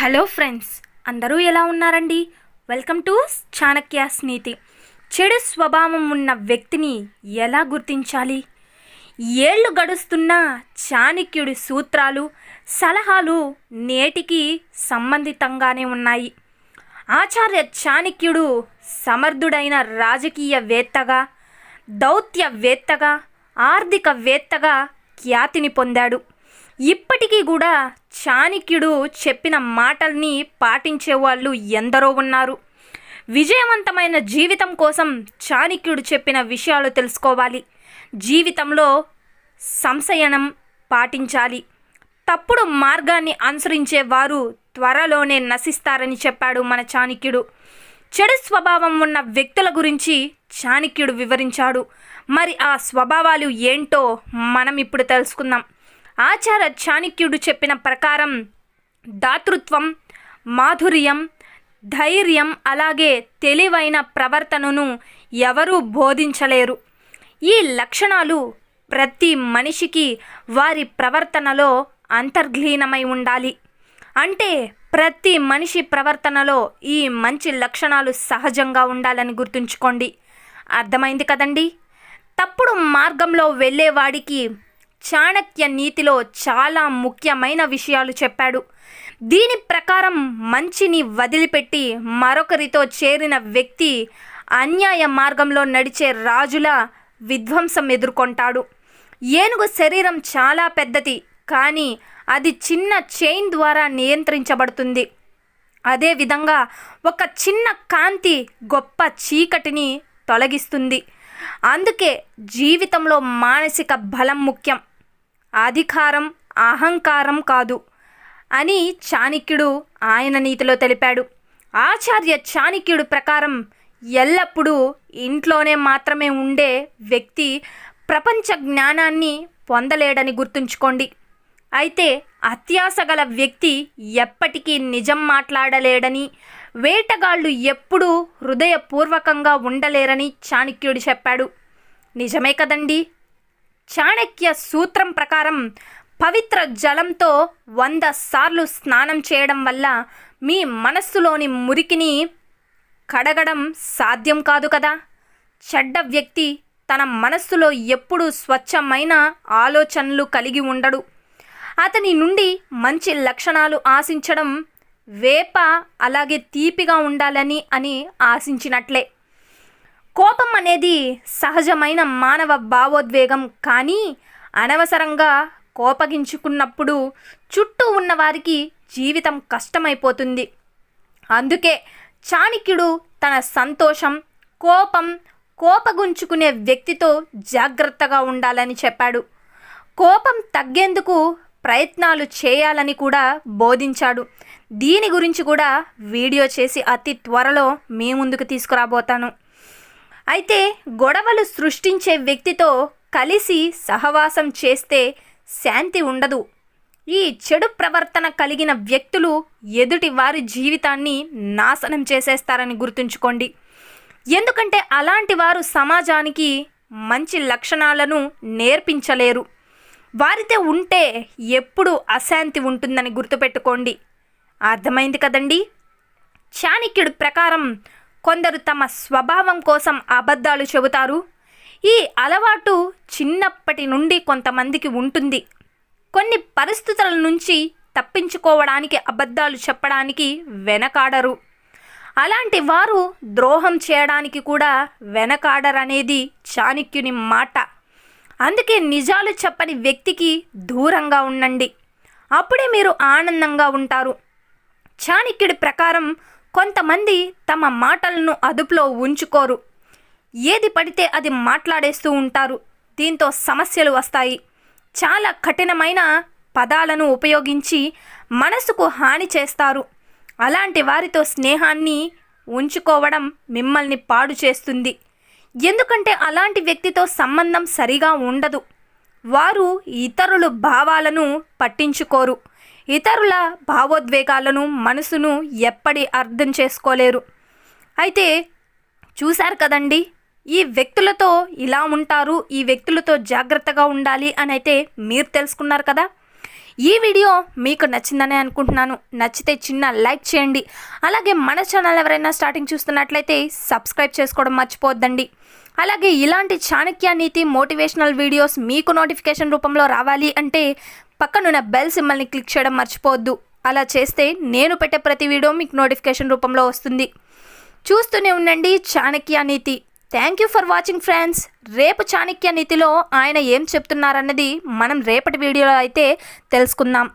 Hello friends అందరూ ఎలా ఉన్నారండి? వెల్కమ్ టు చాణక్యాస్ నీతి చెడు స్వభావం ఉన్న వ్యక్తిని ఎలా గుర్తించాలి? ఏళ్ళు గడుస్తున్న చాణక్యుడి సూత్రాలు సలహాలు నేటికి సంబంధితంగానే ఉన్నాయి. ఆచార్య చాణక్యుడు సమర్థుడైన రాజకీయవేత్తగా దౌత్యవేత్తగా ఆర్థికవేత్తగా ఖ్యాతిని పొందాడు. ఇప్పటికీ కూడా చాణిక్యుడు చెప్పిన మాటల్ని పాటించే వాళ్ళు ఎందరో ఉన్నారు. విజయవంతమైన జీవితం కోసం చాణిక్యుడు చెప్పిన విషయాలు తెలుసుకోవాలి. జీవితంలో సంశయనం పాటించాలి. తప్పుడు మార్గాన్ని అనుసరించే వారు త్వరలోనే నశిస్తారని చెప్పాడు మన చాణిక్యుడు. చెడు స్వభావం ఉన్న వ్యక్తుల గురించి చాణిక్యుడు వివరించాడు. మరి ఆ స్వభావాలు ఏంటో మనం ఇప్పుడు తెలుసుకుందాం. ఆచార చాణక్యుడు చెప్పిన ప్రకారం దాతృత్వం మాధుర్యం ధైర్యం అలాగే తెలివైన ప్రవర్తనను ఎవరూ బోధించలేరు. ఈ లక్షణాలు ప్రతి మనిషికి వారి ప్రవర్తనలో అంతర్లీనమై ఉండాలి. అంటే ప్రతి మనిషి ప్రవర్తనలో ఈ మంచి లక్షణాలు సహజంగా ఉండాలని గుర్తుంచుకోండి. అర్థమైంది కదండి? తప్పుడు మార్గంలో వెళ్ళేవాడికి చాణక్య నీతిలో చాలా ముఖ్యమైన విషయాలు చెప్పాడు. దీని ప్రకారం మంచిని వదిలిపెట్టి మరొకరితో చేరిన వ్యక్తి అన్యాయ మార్గంలో నడిచే రాజుల విధ్వంసం ఎదుర్కొంటాడు. ఏనుగు శరీరం చాలా పెద్దది కానీ అది చిన్న చైన్ ద్వారా నియంత్రించబడుతుంది. అదేవిధంగా ఒక చిన్న కాంతి గొప్ప చీకటిని తొలగిస్తుంది. అందుకే జీవితంలో మానసిక బలం ముఖ్యం. అధికారం అహంకారం కాదు అని చాణక్యుడు ఆయన నీతిలో తెలిపాడు. ఆచార్య చాణక్యుడు ప్రకారం ఎల్లప్పుడూ ఇంట్లోనే మాత్రమే ఉండే వ్యక్తి ప్రపంచ జ్ఞానాన్ని పొందలేడని గుర్తుంచుకోండి. అయితే అత్యాస గల వ్యక్తి ఎప్పటికీ నిజం మాట్లాడలేడని వేటగాళ్ళు ఎప్పుడూ హృదయపూర్వకంగా ఉండలేరని చాణక్యుడు చెప్పాడు. నిజమే కదండి? చాణక్య సూత్రం ప్రకారం పవిత్ర జలంతో వంద సార్లు స్నానం చేయడం వల్ల మీ మనస్సులోని మురికిని కడగడం సాధ్యం కాదు కదా? చెడ్డ వ్యక్తి తన మనస్సులో ఎప్పుడూ స్వచ్ఛమైన ఆలోచనలు కలిగి ఉండడు. అతని నుండి మంచి లక్షణాలు ఆశించడం వేప అలాగే తీపిగా ఉండాలని అని ఆశించినట్లే. కోపం అనేది సహజమైన మానవ భావోద్వేగం కానీ అనవసరంగా కోపగించుకున్నప్పుడు చుట్టూ ఉన్న వారికి జీవితం కష్టమైపోతుంది. అందుకే చాణక్యుడు తన సంతోషం కోపం కోపగుంచుకునే వ్యక్తితో జాగ్రత్తగా ఉండాలని చెప్పాడు. కోపం తగ్గేందుకు ప్రయత్నాలు చేయాలని కూడా బోధించాడు. దీని గురించి కూడా వీడియో చేసి అతి త్వరలో మీ ముందుకు తీసుకురాబోతాను. అయితే గొడవలు సృష్టించే వ్యక్తితో కలిసి సహవాసం చేస్తే శాంతి ఉండదు. ఈ చెడు ప్రవర్తన కలిగిన వ్యక్తులు ఎదుటి వారి జీవితాన్ని నాశనం చేసేస్తారని గుర్తుంచుకోండి. ఎందుకంటే అలాంటి వారు సమాజానికి మంచి లక్షణాలను నేర్పించలేరు. వారితో ఉంటే ఎప్పుడు అశాంతి ఉంటుందని గుర్తుపెట్టుకోండి. అర్థమైంది కదండి? చాణక్యుడి ప్రకారం కొందరు తమ స్వభావం కోసం అబద్ధాలు చెబుతారు. ఈ అలవాటు చిన్నప్పటి నుండి కొంతమందికి ఉంటుంది. కొన్ని పరిస్థితుల నుంచి తప్పించుకోవడానికి అబద్ధాలు చెప్పడానికి వెనకాడరు. అలాంటి వారు ద్రోహం చేయడానికి కూడా వెనకాడరనేది చాణక్యుని మాట. అందుకే నిజాలు చెప్పని వ్యక్తికి దూరంగా ఉండండి. అప్పుడే మీరు ఆనందంగా ఉంటారు. చాణక్యుడి ప్రకారం కొంతమంది తమ మాటలను అదుపులో ఉంచుకోరు. ఏది పడితే అది మాట్లాడేస్తూ ఉంటారు. దీంతో సమస్యలు వస్తాయి. చాలా కఠినమైన పదాలను ఉపయోగించి మనసుకు హాని చేస్తారు. అలాంటి వారితో స్నేహాన్ని ఉంచుకోవడం మిమ్మల్ని పాడు చేస్తుంది. ఎందుకంటే అలాంటి వ్యక్తితో సంబంధం సరిగా ఉండదు. వారు ఇతరుల భావాలను పట్టించుకోరు. ఇతరుల భావోద్వేగాలను మనసును ఎప్పటి అర్థం చేసుకోలేరు. అయితే చూశారు కదండి ఈ వ్యక్తులతో ఇలా ఉంటారు ఈ వ్యక్తులతో జాగ్రత్తగా ఉండాలి అని అయితే మీరు తెలుసుకున్నారు కదా? ఈ వీడియో మీకు నచ్చిందనే అనుకుంటున్నాను. నచ్చితే చిన్న లైక్ చేయండి. అలాగే మన ఛానల్ ఎవరైనా స్టార్టింగ్ చూస్తున్నట్లయితే సబ్స్క్రైబ్ చేసుకోవడం మర్చిపోద్దండి అలాగే ఇలాంటి చాణక్య నీతి మోటివేషనల్ వీడియోస్ మీకు నోటిఫికేషన్ రూపంలో రావాలి అంటే పక్కనున్న బెల్ సింబల్ని క్లిక్ చేయడం మర్చిపోవద్దు. అలా చేస్తే నేను పెట్టే ప్రతి వీడియో మీకు నోటిఫికేషన్ రూపంలో వస్తుంది. చూస్తూనే ఉండండి Chanakya Niti. Thank you for watching friends రేపు చాణక్య నీతిలో ఆయన ఏం చెప్తున్నారన్నది మనం రేపటి వీడియోలో అయితే తెలుసుకుందాం.